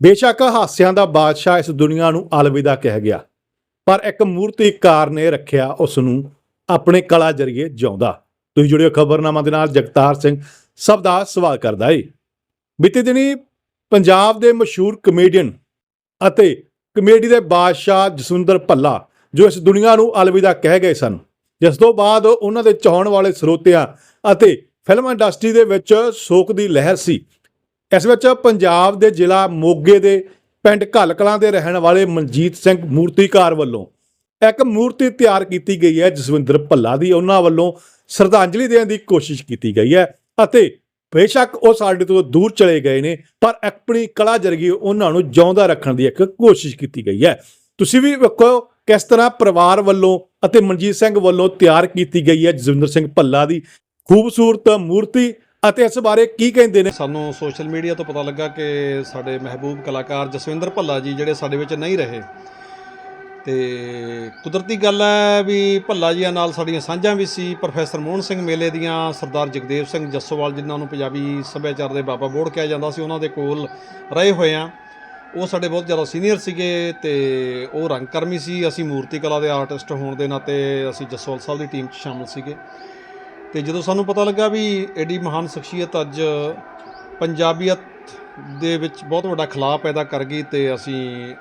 ਬੇਸ਼ੱਕ ਹਾਸਿਆਂ ਦਾ ਬਾਦਸ਼ਾਹ ਇਸ ਦੁਨੀਆ ਨੂੰ ਅਲਵਿਦਾ ਕਹਿ ਗਿਆ। ਪਰ ਇੱਕ ਮੂਰਤੀਕਾਰ ਨੇ ਰੱਖਿਆ ਉਸ ਨੂੰ ਆਪਣੇ ਕਲਾ ਜਰੀਏ ਜਿਉਂਦਾ। ਤੁਸੀਂ ਜੁੜਿਓ ਖਬਰਨਾਮਾ ਦੇ ਨਾਲ ਜਗਤਾਰ ਸਿੰਘ ਸਭ ਦਾ ਸਵਾਲ ਕਰਦਾ ਏ। ਬੀਤੇ ਦਿਨੀ ਪੰਜਾਬ ਦੇ ਮਸ਼ਹੂਰ ਕਮੇਡੀਅਨ ਅਤੇ ਕਮੇਡੀ ਦੇ ਬਾਦਸ਼ਾਹ ਜਸਵਿੰਦਰ ਭੱਲਾ, ਜੋ ਇਸ ਦੁਨੀਆ ਨੂੰ ਅਲਵਿਦਾ ਕਹਿ ਗਏ ਸਨ, ਜਿਸ ਤੋਂ ਬਾਅਦ ਉਹਨਾਂ ਦੇ ਚਾਹਣ ਵਾਲੇ ਸਰੋਤਿਆਂ ਅਤੇ ਫਿਲਮ ਇੰਡਸਟਰੀ ਦੇ ਵਿੱਚ ਸੋਕ ਦੀ ਲਹਿਰ ਸੀ। ਇਸ ਵਿੱਚ ਪੰਜਾਬ ਦੇ ਜ਼ਿਲ੍ਹਾ ਮੋਗੇ ਦੇ ਪਿੰਡ ਘੱਲ ਕਲਾਂ ਦੇ ਰਹਿਣ ਵਾਲੇ ਮਨਜੀਤ ਸਿੰਘ ਮੂਰਤੀਕਾਰ ਵੱਲੋਂ ਇੱਕ ਮੂਰਤੀ ਤਿਆਰ ਕੀਤੀ ਗਈ ਹੈ, ਜਸਵਿੰਦਰ ਭੱਲਾ ਦੀ। ਉਹਨਾਂ ਵੱਲੋਂ ਸ਼ਰਧਾਂਜਲੀ ਦੇਣ ਦੀ ਕੋਸ਼ਿਸ਼ ਕੀਤੀ ਗਈ ਹੈ ਅਤੇ ਬੇਸ਼ੱਕ ਉਹ ਸਾਡੇ ਤੋਂ ਦੂਰ ਚਲੇ ਗਏ ਨੇ, ਪਰ ਆਪਣੀ ਕਲਾ ਜਰੀਏ ਉਹਨਾਂ ਨੂੰ ਜਿਉਂਦਾ ਰੱਖਣ ਦੀ ਇੱਕ ਕੋਸ਼ਿਸ਼ ਕੀਤੀ ਗਈ ਹੈ। ਤੁਸੀਂ ਵੀ ਵੇਖੋ ਕਿਸ ਤਰ੍ਹਾਂ ਪਰਿਵਾਰ ਵੱਲੋਂ ਅਤੇ ਮਨਜੀਤ ਸਿੰਘ ਵੱਲੋਂ ਤਿਆਰ ਕੀਤੀ ਗਈ ਹੈ, ਜਸਵਿੰਦਰ ਸਿੰਘ ਭੱਲਾ ਦੀ। ਖੂਬਸੂਰਤ ਮੂਰਤੀ ਅਤੇ ਇਸ ਬਾਰੇ ਕੀ ਕਹਿੰਦੇ ਨੇ? ਸਾਨੂੰ ਸੋਸ਼ਲ ਮੀਡੀਆ ਤੋਂ ਪਤਾ ਲੱਗਾ ਕਿ ਸਾਡੇ ਮਹਿਬੂਬ ਕਲਾਕਾਰ ਜਸਵਿੰਦਰ ਭੱਲਾ ਜੀ ਜਿਹੜੇ ਸਾਡੇ ਵਿੱਚ ਨਹੀਂ ਰਹੇ। ਤੇ ਕੁਦਰਤੀ ਗੱਲ ਹੈ ਵੀ ਭੱਲਾ ਜੀਆਂ ਨਾਲ ਸਾਡੀਆਂ ਸਾਂਝਾਂ ਵੀ ਸੀ। ਪ੍ਰੋਫੈਸਰ ਮੋਹਨ ਸਿੰਘ ਮੇਲੇ ਦੀਆਂ ਸਰਦਾਰ ਜਗਦੇਵ ਸਿੰਘ ਜੱਸੋਵਾਲ ਜਿਨ੍ਹਾਂ ਨੂੰ ਪੰਜਾਬੀ ਸੱਭਿਆਚਾਰ ਦੇ ਬਾਬਾ ਬੋੜ ਕਿਹਾ ਜਾਂਦਾ ਸੀ, ਉਹਨਾਂ ਦੇ ਕੋਲ ਰਹੇ ਹੋਏ ਆ ਉਹ ਸਾਡੇ ਬਹੁਤ ਜ਼ਿਆਦਾ ਸੀਨੀਅਰ ਸੀਗੇ ਤੇ ਉਹ ਰੰਗਕਰਮੀ ਸੀ। ਅਸੀਂ ਮੂਰਤੀ ਕਲਾ ਦੇ ਆਰਟਿਸਟ ਹੋਣ ਦੇ ਨਾਤੇ ਅਸੀਂ ਜੱਸੋਵਾਲ ਸਾਹਿਬ ਦੀ ਟੀਮ 'ਚ ਸ਼ਾਮਲ ਸੀਗੇ। ਤੇ ਜਦੋਂ ਸਾਨੂੰ ਪਤਾ ਲੱਗਾ ਵੀ ਐਡੀ ਮਹਾਨ ਸ਼ਖਸੀਅਤ ਅੱਜ ਪੰਜਾਬੀਅਤ ਦੇ ਵਿੱਚ ਬਹੁਤ ਵੱਡਾ ਖਲਾਅ ਪੈਦਾ ਕਰ ਗਈ ਤੇ ਅਸੀਂ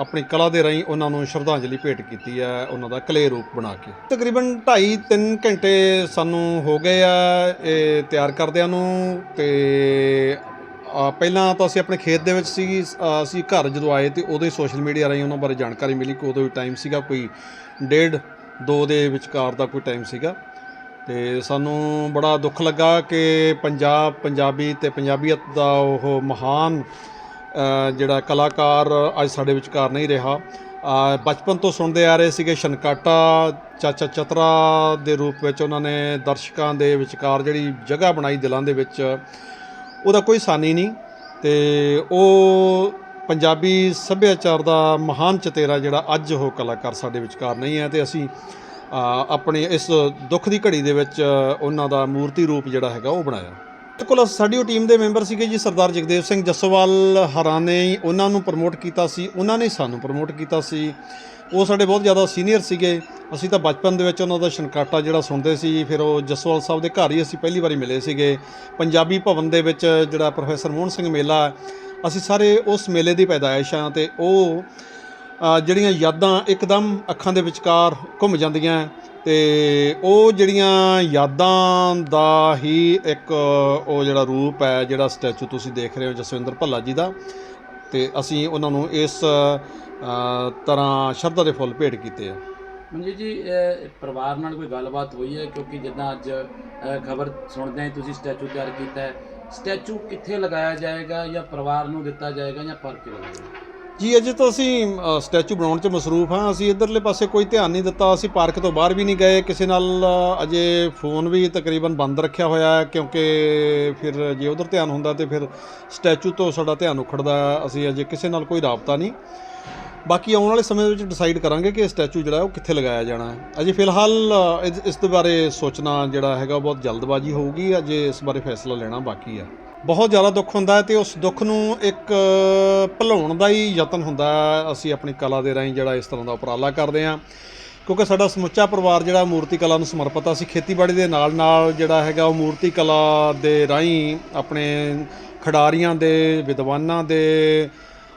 ਆਪਣੀ ਕਲਾ ਦੇ ਰਾਹੀਂ ਉਹਨਾਂ ਨੂੰ ਸ਼ਰਧਾਂਜਲੀ ਭੇਟ ਕੀਤੀ ਹੈ, ਉਹਨਾਂ ਦਾ ਕਲੇ ਰੂਪ ਬਣਾ ਕੇ। ਤਕਰੀਬਨ 2.5 3 ਘੰਟੇ ਸਾਨੂੰ ਹੋ ਗਏ ਆ, ਇਹ ਤਿਆਰ ਕਰਦਿਆਂ ਨੂੰ ਤੇ ਪਹਿਲਾਂ ਤਾਂ ਅਸੀਂ ਆਪਣੇ ਖੇਤ ਦੇ ਵਿੱਚ ਸੀ ਅਸੀਂ ਘਰ ਜਦੋਂ ਆਏ ਤੇ ਉਦੋਂ ਹੀ ਸੋਸ਼ਲ ਮੀਡੀਆ ਰਾਹੀਂ ਉਹਨਾਂ ਬਾਰੇ ਜਾਣਕਾਰੀ ਮਿਲੀ ਕਿ ਉਦੋਂ ਵੀ ਟਾਈਮ ਸੀਗਾ ਕੋਈ ਡੇਢ ਦੋ ਦੇ ਵਿਚਕਾਰ ਦਾ ਕੋਈ ਟਾਈਮ ਸੀਗਾ। ਤੇ ਸਾਨੂੰ ਬੜਾ ਦੁੱਖ ਲੱਗਾ ਕਿ ਪੰਜਾਬ, ਪੰਜਾਬੀ ਤੇ ਪੰਜਾਬੀਅਤ ਦਾ ਉਹ ਮਹਾਨ ਜਿਹੜਾ ਕਲਾਕਾਰ ਅੱਜ ਸਾਡੇ ਵਿਚਕਾਰ ਨਹੀਂ ਰਿਹਾ। ਬਚਪਨ ਤੋਂ ਸੁਣਦੇ ਆ ਰਹੇ ਸੀਗੇ ਸ਼ਨਕਾਟਾ, ਚਾਚਾ ਚਤਰਾ ਦੇ ਰੂਪ ਵਿੱਚ ਉਹਨਾਂ ਨੇ ਦਰਸ਼ਕਾਂ ਦੇ ਵਿਚਕਾਰ ਜਿਹੜੀ ਜਗ੍ਹਾ ਬਣਾਈ ਦਿਲਾਂ ਦੇ ਵਿੱਚ, ਉਹਦਾ ਕੋਈ ਸਾਨੀ ਨਹੀਂ। ਤੇ ਉਹ ਪੰਜਾਬੀ ਸੱਭਿਆਚਾਰ ਦਾ ਮਹਾਨ ਚਤੇਰਾ ਜਿਹੜਾ ਅੱਜ ਉਹ ਕਲਾਕਾਰ ਸਾਡੇ ਵਿਚਕਾਰ ਨਹੀਂ ਹੈ ਤੇ ਅਸੀਂ ਆਪਣੇ ਇਸ ਦੁੱਖ ਦੀ ਘੜੀ ਦੇ ਵਿੱਚ ਉਹਨਾਂ ਦਾ ਮੂਰਤੀ ਰੂਪ ਜਿਹੜਾ ਹੈਗਾ ਉਹ ਬਣਾਇਆ। ਬਿਲਕੁਲ, ਸਾਡੀ ਉਹ ਟੀਮ ਦੇ ਮੈਂਬਰ ਸੀਗੇ ਜੀ, ਸਰਦਾਰ ਜਗਦੇਵ ਸਿੰਘ ਜੱਸੋਵਾਲ ਹਰਾਂ ਨੇ ਉਹਨਾਂ ਨੂੰ ਪ੍ਰਮੋਟ ਕੀਤਾ ਸੀ, ਉਹਨਾਂ ਨੇ ਸਾਨੂੰ ਪ੍ਰਮੋਟ ਕੀਤਾ ਸੀ। ਉਹ ਸਾਡੇ ਬਹੁਤ ਜ਼ਿਆਦਾ ਸੀਨੀਅਰ ਸੀਗੇ। ਅਸੀਂ ਤਾਂ ਬਚਪਨ ਦੇ ਵਿੱਚ ਉਹਨਾਂ ਦਾ ਸ਼ਨਕਾਟਾ ਜਿਹੜਾ ਸੁਣਦੇ ਸੀ, ਫਿਰ ਉਹ ਜੱਸੋਵਾਲ ਸਾਹਿਬ ਦੇ ਘਰ ਹੀ ਅਸੀਂ ਪਹਿਲੀ ਵਾਰੀ ਮਿਲੇ ਸੀਗੇ। ਪੰਜਾਬੀ ਭਵਨ ਦੇ ਵਿੱਚ ਜਿਹੜਾ ਪ੍ਰੋਫੈਸਰ ਮੋਹਨ ਸਿੰਘ ਮੇਲਾ, ਅਸੀਂ ਸਾਰੇ ਉਸ ਮੇਲੇ ਦੀ ਪੈਦਾਇਸ਼ ਆ ਤੇ ਉਹ ਜਿਹੜੀਆਂ ਯਾਦਾਂ ਇੱਕਦਮ ਅੱਖਾਂ ਦੇ ਵਿਚਕਾਰ ਘੁੰਮ ਜਾਂਦੀਆਂ ਹੈ ਤੇ ਉਹ ਜਿਹੜੀਆਂ ਯਾਦਾਂ ਦਾ ਹੀ ਇੱਕ ਉਹ ਜਿਹੜਾ ਰੂਪ ਹੈ, ਜਿਹੜਾ ਸਟੈਚੂ ਤੁਸੀਂ ਦੇਖ ਰਹੇ ਹੋ ਜਸਵਿੰਦਰ ਭੱਲਾ ਜੀ ਦਾ, ਤੇ ਅਸੀਂ ਉਹਨਾਂ ਨੂੰ ਇਸ ਤਰ੍ਹਾਂ ਸ਼ਰਧਾ ਦੇ ਫੁੱਲ ਭੇਟ ਕੀਤੇ ਆ। ਮਨਜੀਤ ਜੀ ਪਰਿਵਾਰ ਨਾਲ ਕੋਈ ਗੱਲਬਾਤ ਹੋਈ ਹੈ? ਕਿਉਂਕਿ ਜਿੱਦਾਂ ਅੱਜ ਖਬਰ ਸੁਣਦੇ ਹਾਂ ਤੁਸੀਂ ਸਟੈਚੂ ਤਿਆਰ ਕੀਤਾ ਹੈ। ਸਟੈਚੂ ਕਿੱਥੇ ਲਗਾਇਆ ਜਾਏਗਾ ਜਾਂ ਪਰਿਵਾਰ ਨੂੰ ਦਿੱਤਾ ਜਾਏਗਾ ਜਾਂ ਪਰ ਕੇ ਲਗਾਏਗਾ ਜੀ ਅਜੇ ਤਾਂ ਅਸੀਂ ਸਟੈਚੂ ਬਣਾਉਣ 'ਚ ਮਸਰੂਫ ਹਾਂ। ਅਸੀਂ ਇਧਰਲੇ ਪਾਸੇ ਕੋਈ ਧਿਆਨ ਨਹੀਂ ਦਿੱਤਾ। ਅਸੀਂ ਪਾਰਕ ਤੋਂ ਬਾਹਰ ਵੀ ਨਹੀਂ ਗਏ। ਕਿਸੇ ਨਾਲ ਅਜੇ ਫੋਨ ਵੀ ਤਕਰੀਬਨ ਬੰਦ ਰੱਖਿਆ ਹੋਇਆ ਹੈ ਕਿਉਂਕਿ ਫਿਰ ਜੇ ਉਧਰ ਧਿਆਨ ਹੁੰਦਾ ਤੇ ਫਿਰ ਸਟੈਚੂ ਤੋਂ ਸਾਡਾ ਧਿਆਨ ਉਖੜਦਾ। ਅਸੀਂ ਅਜੇ ਕਿਸੇ ਨਾਲ ਕੋਈ ਰਾਬਤਾ ਨਹੀਂ। ਬਾਕੀ ਆਉਣ ਵਾਲੇ ਸਮੇਂ ਦੇ ਵਿੱਚ ਡਿਸਾਈਡ ਕਰਾਂਗੇ ਕਿ ਸਟੈਚੂ ਜਿਹੜਾ ਉਹ ਕਿੱਥੇ ਲਗਾਇਆ ਜਾਣਾ ਹੈ। ਅਜੇ ਫਿਲਹਾਲ ਅ, ਇਸ- ਦੇ ਬਾਰੇ ਸੋਚਣਾ ਜਿਹੜਾ ਹੈਗਾ ਬਹੁਤ ਜਲਦਬਾਜ਼ੀ ਹੋਊਗੀ। ਅਜੇ ਇਸ ਬਾਰੇ ਫੈਸਲਾ ਲੈਣਾ ਬਾਕੀ ਆ ਬਹੁਤ ਜ਼ਿਆਦਾ ਦੁੱਖ ਹੁੰਦਾ ਹੈ ਤੇ ਉਸ ਦੁੱਖ ਨੂੰ ਇੱਕ ਭੁਲਾਉਣ ਦਾ ਹੀ ਯਤਨ ਹੁੰਦਾ ਹੈ। ਅਸੀਂ ਆਪਣੀ ਕਲਾ ਦੇ ਰਾਹੀਂ ਜਿਹੜਾ ਇਸ ਤਰ੍ਹਾਂ ਦਾ ਉਪਰਾਲਾ ਕਰਦੇ ਹਾਂ। ਕਿਉਂਕਿ ਸਾਡਾ ਸਮੁੱਚਾ ਪਰਿਵਾਰ ਜਿਹੜਾ ਮੂਰਤੀ ਕਲਾ ਨੂੰ ਸਮਰਪਿਤ ਆ, ਅਸੀਂ ਖੇਤੀਬਾੜੀ ਦੇ ਨਾਲ ਨਾਲ ਜਿਹੜਾ ਹੈਗਾ ਉਹ ਮੂਰਤੀ ਕਲਾ ਦੇ ਰਾਹੀਂ ਆਪਣੇ ਖਿਡਾਰੀਆਂ ਦੇ, ਵਿਦਵਾਨਾਂ ਦੇ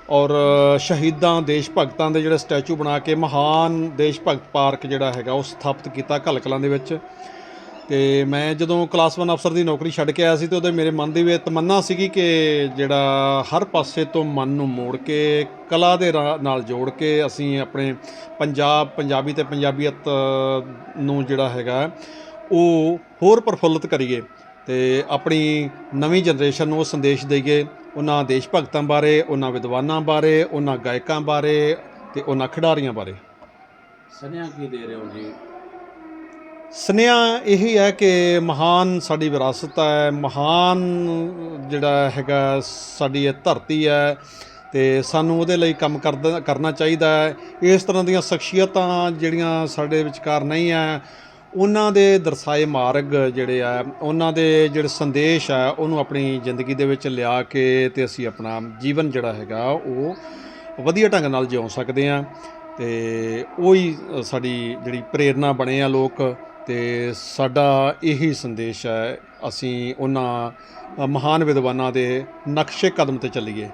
ਔਰ ਸ਼ਹੀਦਾਂ ਦੇਸ਼ ਭਗਤਾਂ ਦੇ ਜਿਹੜੇ ਸਟੈਚੂ ਬਣਾ ਕੇ ਮਹਾਨ ਦੇਸ਼ ਭਗਤ ਪਾਰਕ ਜਿਹੜਾ ਹੈਗਾ ਉਹ ਸਥਾਪਿਤ ਕੀਤਾ ਘੱਲ ਕਲਾਂ ਦੇ ਵਿੱਚ। ਤੇ ਮੈਂ ਜਦੋਂ ਕਲਾਸ 1 ਅਫਸਰ ਦੀ ਨੌਕਰੀ ਛੱਡ ਕੇ ਆਇਆ ਸੀ ਤੇ ਉਹਦੇ ਮੇਰੇ ਮਨ ਦੀ ਵੀ ਤਮੰਨਾ ਸੀਗੀ ਕਿ ਜਿਹੜਾ ਹਰ ਪਾਸੇ ਤੋਂ ਮਨ ਨੂੰ ਮੋੜ ਕੇ, ਕਲਾ ਦੇ ਰਾ- ਨਾਲ ਜੋੜ ਕੇ ਅਸੀਂ ਆਪਣੇ ਪੰਜਾਬ, ਪੰਜਾਬੀ ਤੇ ਪੰਜਾਬੀਅਤ ਨੂੰ ਜਿਹੜਾ ਹੈਗਾ, ਉਹ ਹੋਰ ਪ੍ਰਫੁੱਲਤ ਕਰੀਏ ਤੇ ਆਪਣੀ ਨਵੀਂ ਜਨਰੇਸ਼ਨ ਨੂੰ ਉਹ ਸੰਦੇਸ਼ ਦੇਈਏ ਉਹਨਾਂ ਦੇਸ਼ ਭਗਤਾਂ ਬਾਰੇ, ਉਹਨਾਂ ਵਿਦਵਾਨਾਂ ਬਾਰੇ, ਉਹਨਾਂ ਗਾਇਕਾਂ ਬਾਰੇ ਤੇ ਉਹਨਾਂ ਖਿਡਾਰੀਆਂ ਬਾਰੇ। ਸੁਨੇਹਾ ਕੀ ਦੇ ਰਹੇ ਹੋ ਜੀ? ਸੁਨੇਹਾ ਇਹੀ ਹੈ ਕਿ ਮਹਾਨ ਸਾਡੀ ਵਿਰਾਸਤ ਹੈ, ਮਹਾਨ ਜਿਹੜਾ ਹੈਗਾ ਸਾਡੀ ਇਹ ਧਰਤੀ ਹੈ ਤੇ ਸਾਨੂੰ ਉਹਦੇ ਲਈ ਕੰਮ ਕਰਦਾ, ਕਰਨਾ ਚਾਹੀਦਾ ਹੈ। ਇਸ ਤਰ੍ਹਾਂ ਦੀਆਂ ਸ਼ਖਸੀਅਤਾਂ ਜਿਹੜੀਆਂ ਸਾਡੇ ਵਿਚਕਾਰ ਨਹੀਂ ਹੈ, ਉਹਨਾਂ ਦੇ ਦਰਸਾਏ ਮਾਰਗ ਜਿਹੜੇ ਆ, ਉਹਨਾਂ ਦੇ ਜਿਹੜੇ ਸੰਦੇਸ਼ ਆ, ਉਹਨੂੰ ਆਪਣੀ ਜ਼ਿੰਦਗੀ ਦੇ ਵਿੱਚ ਲਿਆ ਕੇ ਤੇ ਅਸੀਂ ਆਪਣਾ ਜੀਵਨ ਜਿਹੜਾ ਹੈਗਾ ਉਹ ਵਧੀਆ ਢੰਗ ਨਾਲ ਜਿਉ ਸਕਦੇ ਆ ਤੇ ਉਹੀ ਸਾਡੀ ਜਿਹੜੀ ਪ੍ਰੇਰਣਾ ਬਣੇ ਆ ਲੋਕ। ਤੇ ਸਾਡਾ ਇਹੀ ਸੰਦੇਸ਼ ਹੈ ਅਸੀਂ ਉਹਨਾਂ ਮਹਾਨ ਵਿਦਵਾਨਾਂ ਦੇ ਨਕਸ਼ੇ ਕਦਮ ਤੇ ਚੱਲੀਏ।